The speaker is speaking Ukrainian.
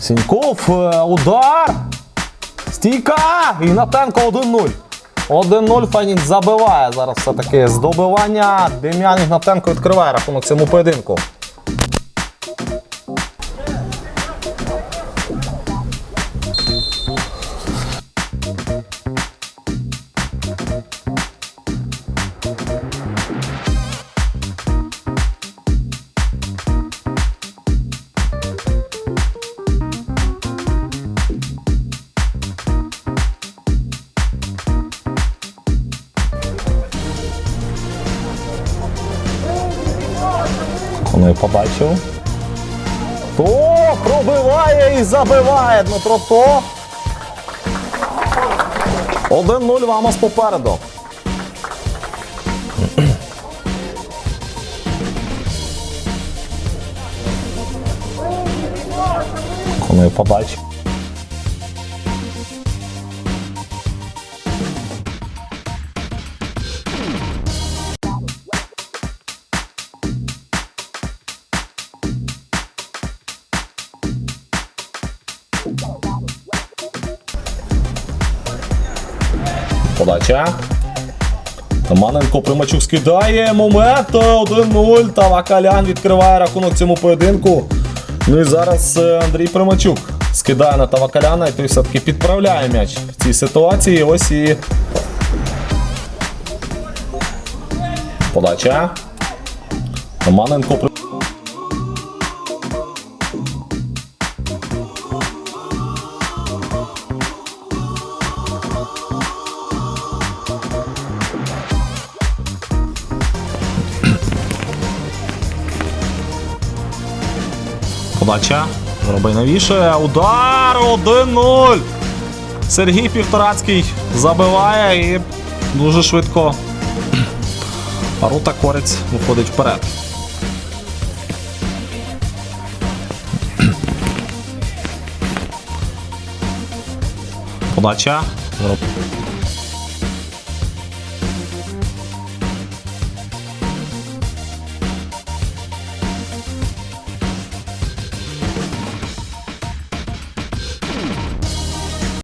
Сіньков, е, удар. Стійка! Ігнатенко 1-0. 1-0 Фанін забиває зараз все-таки здобивання. Дем'ян Ігнатенко відкриває рахунок цьому поєдинку. Коною побачив. То пробиває і забиває Дмитро То. 1-0 Вамос попереду. Коною побачив. Подача. Таманенко Примачук скидає момент 1-0. Та Вакалян відкриває рахунок цьому поєдинку. Ну і зараз е, Андрій Примачук скидає на Тавакаляна і той все-таки підправляє м'яч в цій ситуації. Ось і. Подача. Таманенко Подача. Воробей навішує. Удар 1-0. Сергій Півторацький забиває і дуже швидко. Рута Корець виходить вперед. Подача.